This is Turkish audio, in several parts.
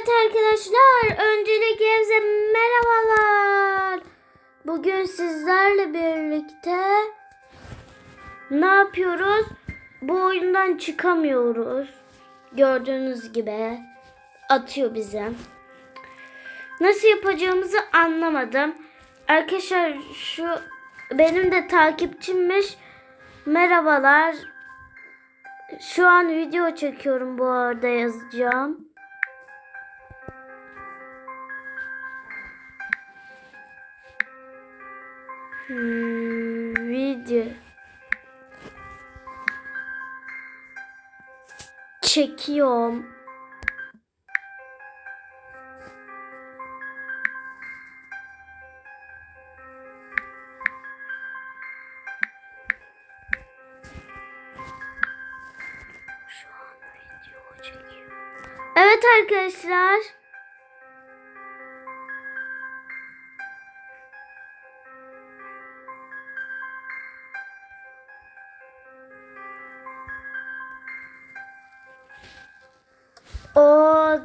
Evet arkadaşlar, öncelikle hepinize merhabalar. Bugün sizlerle birlikte ne yapıyoruz? Bu oyundan çıkamıyoruz. Gördüğünüz gibi atıyor bize. Nasıl yapacağımızı anlamadım. Arkadaşlar şu benim de takipçimmiş. Merhabalar. Şu an video çekiyorum bu arada yazacağım. Video. Çekiyorum. Evet arkadaşlar.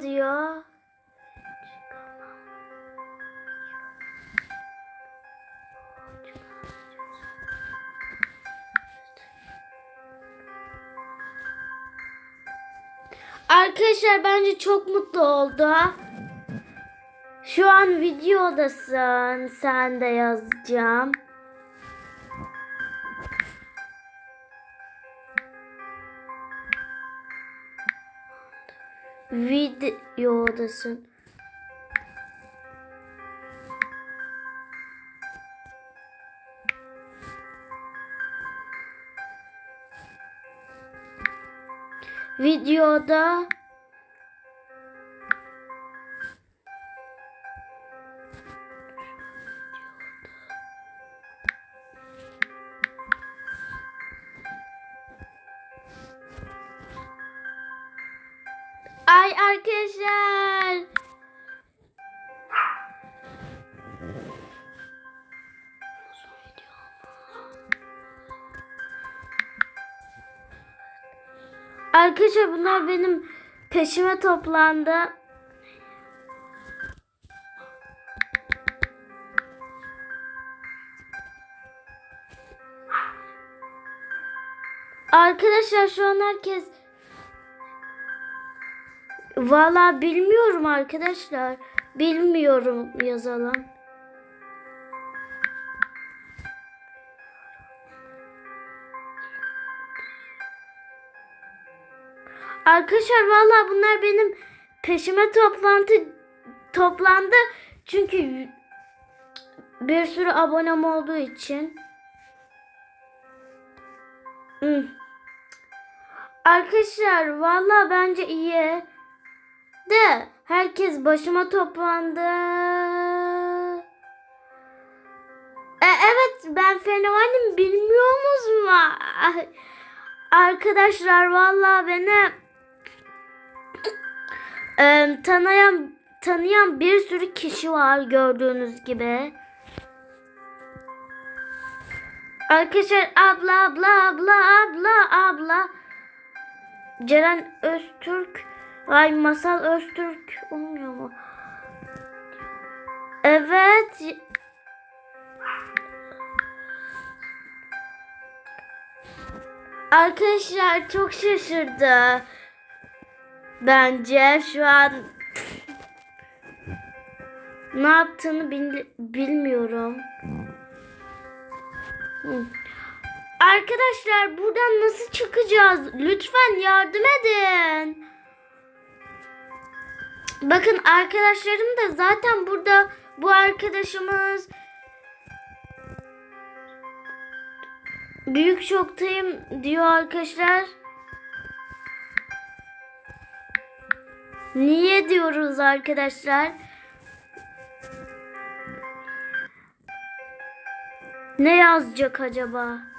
Diyor. Arkadaşlar bence çok mutlu oldu. Şu an videodasın. Sen de yazacağım. Videodasın. Videoda Ay arkadaşlar. Arkadaşlar bunlar benim peşime toplandı. Arkadaşlar şu an herkes Valla bilmiyorum arkadaşlar. Bilmiyorum yazalım. Arkadaşlar valla bunlar benim peşime toplantı toplandı. Çünkü bir sürü abonem olduğu için. Hmm. Arkadaşlar valla bence iyi. De herkes başıma toplandı. E, evet ben fenomenim bilmiyor musunuz? Arkadaşlar valla beni e, tanıyan tanıyan bir sürü kişi var gördüğünüz gibi. Arkadaşlar abla abla abla abla abla Ceren Öztürk Ay Masal Öztürk olmuyor mu? Evet. Arkadaşlar çok şaşırdı. Bence şu an ne yaptığını bil- bilmiyorum. Arkadaşlar buradan nasıl çıkacağız? Lütfen yardım edin. Bakın arkadaşlarım da zaten burada bu arkadaşımız büyük şoktayım diyor arkadaşlar. Niye diyoruz arkadaşlar? Ne yazacak acaba?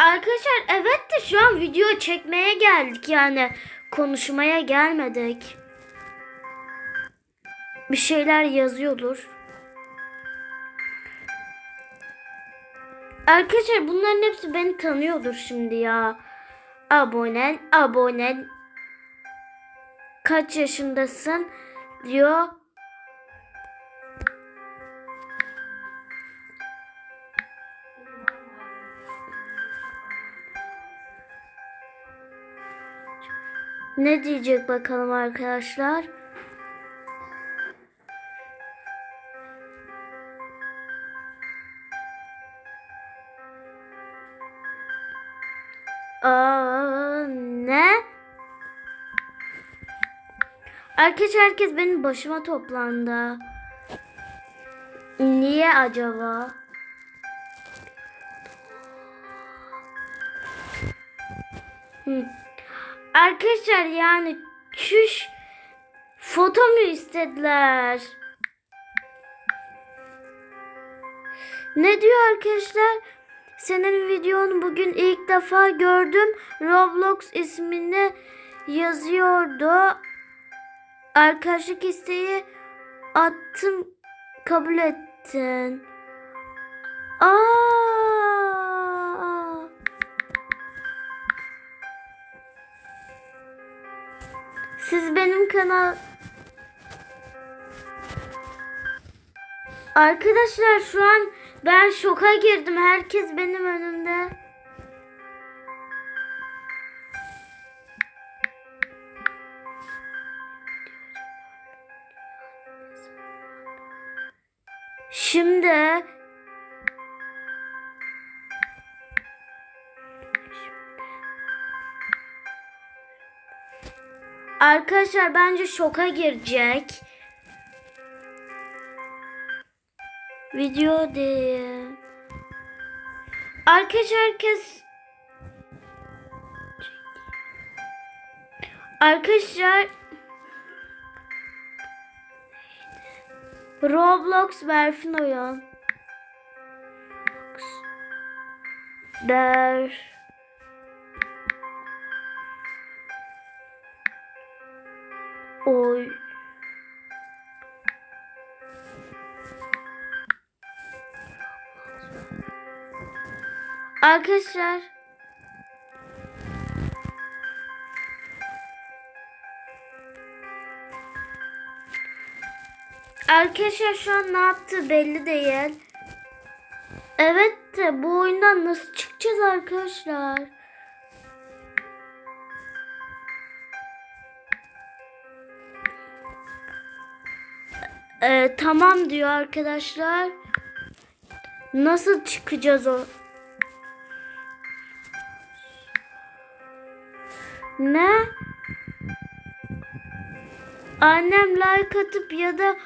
Arkadaşlar evet de şu an video çekmeye geldik yani konuşmaya gelmedik. Bir şeyler yazıyordur. Arkadaşlar bunların hepsi beni tanıyordur şimdi ya. abonen, abonen. Kaç yaşındasın diyor. Ne diyecek bakalım arkadaşlar? Aa, ne? Arkadaşlar herkes benim başıma toplandı. Niye acaba? Hı. Arkadaşlar yani çüş foto mu istediler? Ne diyor arkadaşlar? Senin videonu bugün ilk defa gördüm. Roblox ismini yazıyordu. Arkadaşlık isteği attım kabul ettin. Aa! Siz benim kanal Arkadaşlar şu an ben şoka girdim. Herkes benim önümde. Şimdi Arkadaşlar bence şoka girecek. Video değil. Arkadaşlar herkes Arkadaşlar Roblox Berfin oyun. Der. Oy. Arkadaşlar Arkadaşlar şu an ne yaptı belli değil. Evet de bu oyundan nasıl çıkacağız arkadaşlar? Ee, tamam diyor arkadaşlar. Nasıl çıkacağız o? Ne? Annem like atıp ya da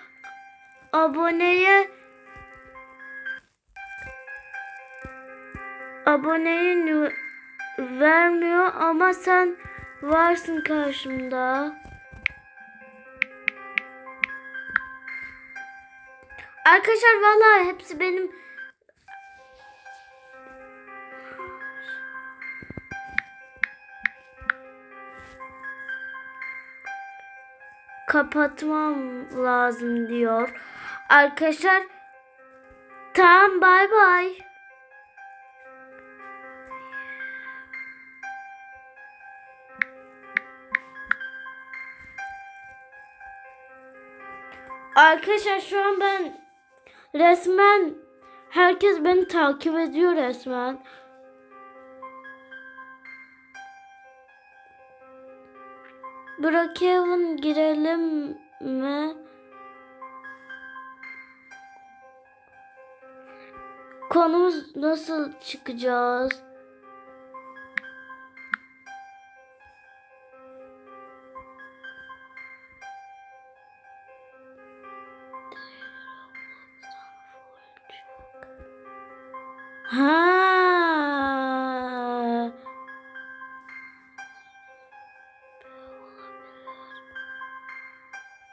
aboneye nü- vermiyor ama sen varsın karşımda. Arkadaşlar vallahi hepsi benim kapatmam lazım diyor. Arkadaşlar tamam bay bay. Arkadaşlar şu an ben resmen herkes beni takip ediyor resmen. Brookhaven girelim mi? Konumuz nasıl çıkacağız? Ha.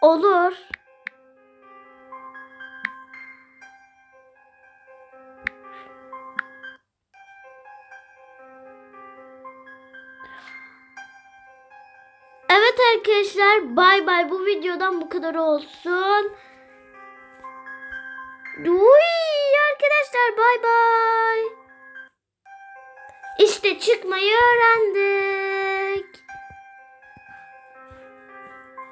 Olur. Evet arkadaşlar bay bay bu videodan bu kadar olsun. Uy arkadaşlar bay bay. İşte çıkmayı öğrendim.